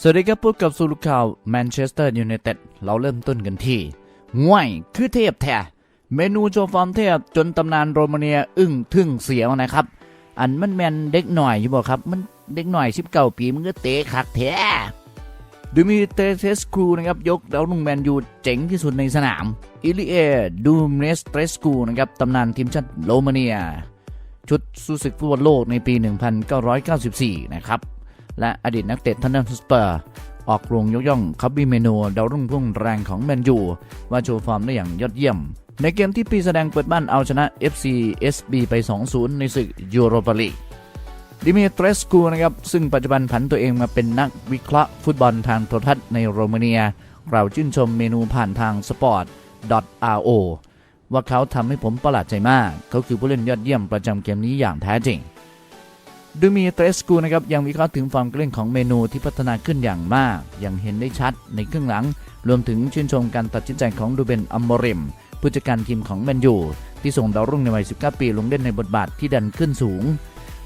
สวัสดีครับพบกับสุรุข่าวแมนเชสเตอร์ยูไนเต็ดเราเริ่มต้นกันที่ง่วยคือเทพแท้เมนูโชว์ฟอร์มเทพจนตำนานโรมาเนียอึ้งทึ่งเสียวนะครับ อันมันแมนเด็กหน่อยอยู่บอกครับ มันเด็กหน่อย19ปีมันก็เตะคักแท้ดูมีเตเทสครูนะครับ ยกดาวรุ่งแมนยูเจ๋งที่สุดในสนามอิลิเอดูมเมสเตรสคูนะครับตำนานทีมชาติโรมาเนีย ชุดสู้ศึกฟุตบอลโลกในปี 1994 นะครับ และอดีตนักเตะทันนันสเปอร์ออกโรงยกย่องคับบี้เมนูดาวรุ่งพุ่งแรงของแมนยูว่าโชว์ฟอร์มได้อย่างยอดเยี่ยม ในเกมที่ปีแสดงเปิดบ้านเอาชนะ FC SB ไป 2-0 ในศึกยูโรปาลีกดิมิเตรสกูนะครับ ซึ่งปัจจุบันผันตัวเองมาเป็นนักวิเคราะห์ฟุตบอลทางโทรทัศน์ในโรมาเนียกล่าวชื่นชมเมนูผ่านทาง sport.ro ว่าเขาทำให้ผมประหลาดใจมาก เขาคือผู้เล่นยอดเยี่ยมประจำเกมนี้อย่างแท้จริง ดูมีเตรสกูนะครับยังวิเคราะห์ถึงฟอร์มการเล่นของเมนูที่พัฒนาขึ้นอย่างมาก อย่างเห็นได้ชัดในครึ่งหลัง รวมถึงชื่นชมการตัดสินใจของดูเบนอัมโมริมผู้จัดการทีมของแมนยูที่ส่งดาวรุ่งในวัย 19 ปีลงเล่นในบทบาทที่ดันขึ้นสูง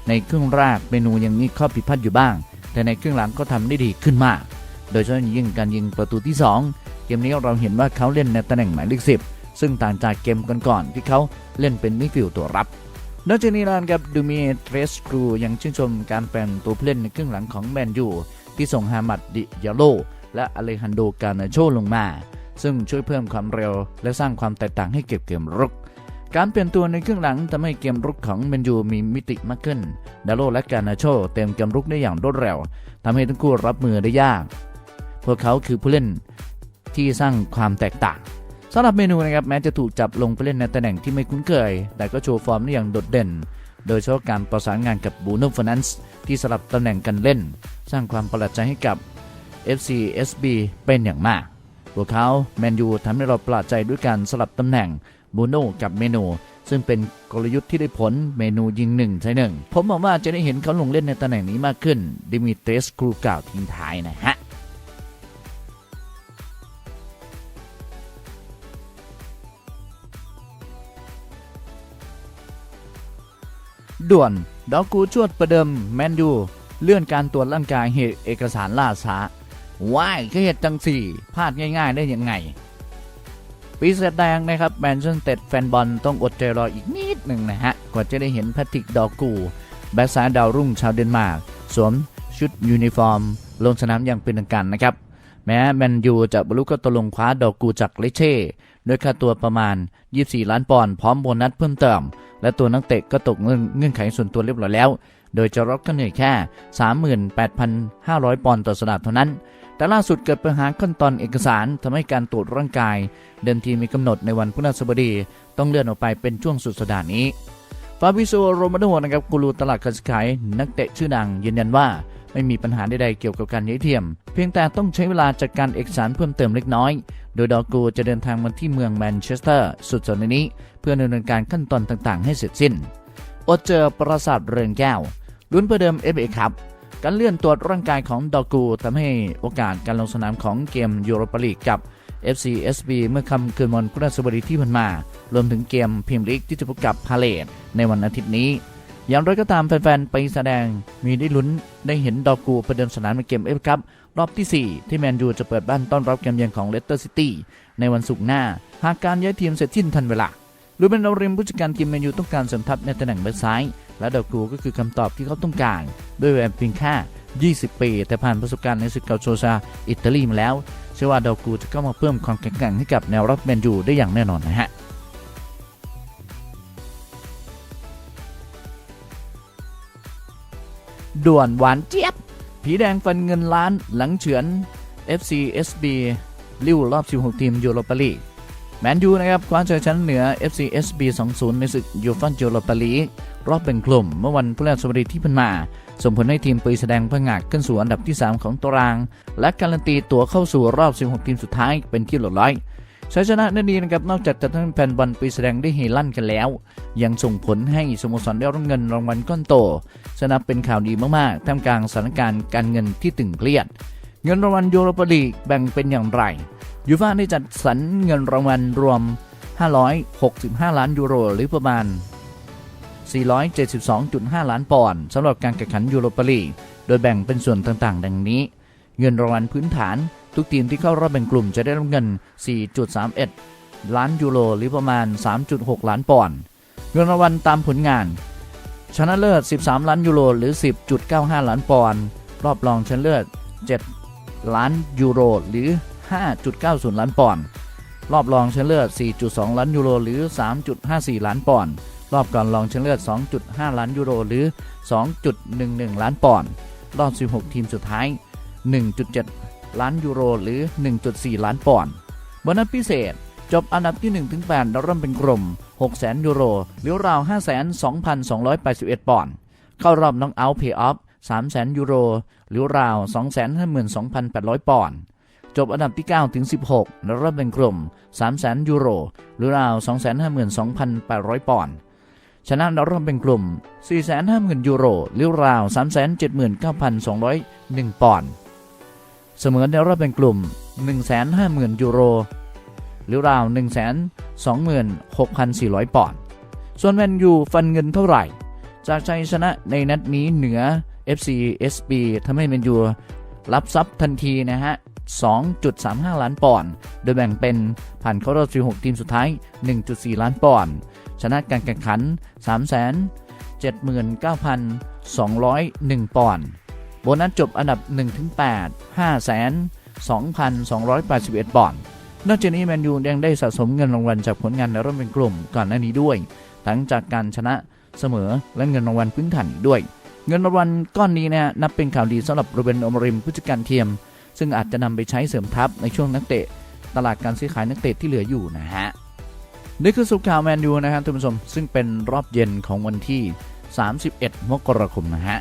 ในครึ่งแรกเมนูยังมีข้อผิดพลาดอยู่บ้าง แต่ในครึ่งหลังก็ทำได้ดีขึ้นมาก โดยเฉพาะยิ่งการยิงประตูที่ 2 เกมนี้เราเห็นว่าเขาเล่นในตำแหน่งหมายเลข10ซึ่งต่างจากเกมก่อนๆที่เขาเล่นเป็นมิดฟิลด์ตัวรับ นอกจากนี้นะครับ ดูมีเทรสครูยังชื่นชมการแปลงตัวผู้เล่นในครึ่งหลังของแมนยูที่ส่งฮามัดดิยาโลและอเลฮันโดกานาโชลงมา ซึ่งช่วยเพิ่มความเร็วและสร้างความแตกต่างให้เก็บเกมรุก การเปลี่ยนตัวในครึ่งหลังทำให้เกมรุกของแมนยูมีมิติมากขึ้นดาโลและกานาโชเต็มเกมรุกได้อย่างรวดเร็วทำให้ทั้งคู่รับมือได้ยาก พวกเขาคือผู้เล่นที่สร้างความแตกต่างำหรับเมนูนะครับแม้จะถูกจับลงไปเล่นในตำแหน่งที่ไม่คุ้นเคย แต่ก็โชว์ฟอร์มได้อย่างโดดเด่น โดยเฉพาะการประสานงานกับบูโน่ฟนันส์ที่สลับตำแหน่งกันเล่น สร้างความประหลาดใจให้กับ FC SB เป็นอย่างมาก พวกเขาแมนยูทำให้เราประหลาดใจด้วยการสลับตำแหน่งบูโน่กับเมนู ซึ่งเป็นกลยุทธ์ที่ได้ผลเมนูยิงหนึ่งใช่หนึ่งผมหวังว่าจะได้เห็นเขาลงเล่นในตำแหน่งนี้มากขึ้นดิมิเตรสครูกล่าวทิ้งท้ายนะฮะ ด่วนดอกกูชวดประเดิมแมนยูเลื่อนการตรวจร่างกายเหตุเอกสารล่าช้าว้ายเหตุจังสี่พลาดง่าย ๆ ได้ยังไง ปีศาจแดงนะครับแมนเชสเตอร์แฟนบอลต้องอดใจรออีกนิดหนึ่งนะฮะกว่าจะได้เห็นแพทริกดอกกู แบ็กซ้ายดาวรุ่งชาวเดนมาร์กสวมชุดยูนิฟอร์ม ลงสนามอย่างเป็นทางการนะครับ แม้แมนยูจะบรรลุข้อตกลงคว้าดอกกูจากเลเช่ด้วยค่าตัวประมาณ 24 ล้านปอนด์พร้อมโบนัสเพิ่มเติม และตัวนักเตะก็ตกเงื่อนไขส่วนตัวเรียบร้อยแล้ว โดยจะรับค่าเหนื่อยแค่ 38,500 ปอนด์ต่อสัปดาห์เท่านั้น แต่ล่าสุดเกิดปัญหาขั้นตอนเอกสารทำให้การตรวจร่างกาย เดิมทีมีกำหนดในวันพฤหัสบดี ต้องเลื่อนออกไปเป็นช่วงสุดสัปดาห์นี้ฟาบิโซโรมาโนนะครับกูรูตลาดการขายนักเตะชื่อดังยืนยันว่าไม่มีปัญหาใดๆเกี่ยวกับการย้ายเทียม เพียงแต่ต้องใช้เวลาจัดการเอกสารเพิ่มเติมเล็กน้อย โดยดอกูจะเดินทางมาที่เมืองแมนเชสเตอร์ สุดสัปดาห์นี้ พื่อดำเนินการขั้นตอนต่างๆ ให้เสร็จสิ้นอดเจอปราสาทเรืองแก้วลุ้นเพื่อเดิมเอฟเอครับการเลื่อนตรวจร่างกายของดอกูทำให้โอกาสการลงสนามของเกมยูโรปาลีกกับ FCSB เมื่อค่ำคืนวันพฤหัสบดีที่ผ่านมา รวมถึงเกมพรีเมียร์ลีกที่จะพบกับพาเลตในวันอาทิตย์นี้ อย่างไรก็ตามแฟนๆ ไปแสดงมีได้ลุ้นได้เห็นดอกูประเดิมสนามในเกมเอฟครับรอบที่ 4 ที่แมนยูจะเปิดบ้านต้อนรับเกมเยือนของเลสเตอร์ซิตี้ในวันศุกร์หน้า หากการย้ายทีมเสร็จสิ้นทันเวลา ลูเบนดาริมผู้จัดการทีมแมนยูต้องการเสริมทัพในตำแหน่งแบ็คซ้าย และดอกูก็คือคำตอบที่เขาต้องการ ด้วยแววเพียงแค่ 20 ปี แต่ผ่านประสบการณ์ในศึกเกาโชซาอิตาลีมาแล้ว เชื่อว่าดอกูจะเข้ามาเพิ่มความแข็งแกร่งให้กับแนวรับแมนยูได้อย่างแน่นอนนะฮะด่วนหวานเจี๊ยบ ผีแดงฟันเงินล้านหลังเฉือน FC SB ลิ้วรอบ 16 ทีมยูโรปาลีก แมนยูนะครับคว้าชัยชนะเหนือ FC SB 2-0 ในศึกยูฟ่ายูโรปาลีกรอบเป็นกลุ่ม เมื่อวันพฤหัสบดีที่ผ่านมา ส่งผลให้ทีมปีแสดงผงาดขึ้นสู่อันดับที่ 3 ของตาราง และการันตีตั๋วเข้าสู่รอบ 16 ทีมสุดท้ายเป็นที่เรียบร้อยชัยชนะนั่นดีนะครับนอกจากจะทำให้แฟนบอลปีแสดงได้เฮลั่นกันแล้ว ยังส่งผลให้สโมสรได้รับเงินรางวัลก้อนโตสนับเป็นข่าวดีมากๆท่ามกลางสถานการณ์การเงินที่ตึงเครียด เงินรางวัลยูโรปาลีกแบ่งเป็นอย่างไรยูฟ่าได้จัดสรรเงินรางวัลรวม 565 ล้านยูโรหรือประมาณ 472.5 ล้านปอนด์สำหรับการแข่งขันยูโรปาลีกโดยแบ่งเป็นส่วนต่างๆ ดังนี้ เงินรางวัลพื้นฐาน ทุกทีมที่เข้ารอบแบ่งกลุ่มจะได้รับเงิน 4.31 ล้านยูโรหรือประมาณ 3.6 ล้านปอนด์เงินรางวัลตามผลงาน ชนะเลิศ 13 ล้านยูโรหรือ 10.95 ล้านปอนด์รอบรองชนะเลิศ7 ล้านยูโรหรือ 5.90 ล้านปอนด์รอบรองชนะเลิศ4.2 ล้านยูโรหรือ 3.54 ล้านปอนด์รอบก่อนรองชนะเลิศ2.5 ล้านยูโรหรือ 2.11 ล้านปอนด์รอบ 16 ทีมสุดท้าย 1.7 ล้านยูโรหรือ 1.4 ล้านปอนด์โบนัสพิเศษ จบอันดับที่1-8เราเริ่มเป็นกลุ่ม600,000 ยูโร หรือราว 52,281 ปอนด์เข้ารอบน็อกเอาท์เพย์ออฟ 300,000 ยูโร หรือราว 252,800 ปอนด์จบอันดับที่ 9 ถึง 16เราเริ่มเป็นกลุ่ม 300,000 ยูโร หรือราว 252,800 ปอนด์ชนะเราเริ่มเป็นกลุ่ม 450,000 ยูโร หรือราว 379,201 ปอนด์เสมอในรอบเป็นกลุ่ม 150,000 ยูโร หรือราว 126,400 ปอนด์ส่วนแมนยูฟันเงินเท่าไหร่ จากชัยชนะในนัดนี้เหนือ FC SB ทำให้แมนยูรับทรัพย์ทันทีนะฮะ 2.35 ล้านปอนด์ โดยแบ่งเป็นผ่านเข้ารอบ 16 ทีมสุดท้าย 1.4 ล้านปอนด์ ชนะการแข่งขัน 379,201 ปอนด์ โบนัสจบอันดับ 1-8 5,2281 ปอนด์ นอกจากนี้แมนยูยังได้สะสมเงินรางวัลจากผลงานในรอบเป็นกลุ่มก่อนหน้านี้ด้วย ทั้งจากการชนะเสมอและเงินรางวัลพื้นฐานด้วย เงินรางวัลก้อนนี้นะฮะนับเป็นข่าวดีสำหรับโรเบนอมริมผู้จัดการเทียม ซึ่งอาจจะนำไปใช้เสริมทัพในช่วงนักเตะ ตลาดการซื้อขายนักเตะที่เหลืออยู่นะฮะนี่คือสุขข่าวแมนยูนะครับท่านผู้ชมซึ่งเป็นรอบเย็นของวันที่ 31 มกราคมนะฮะ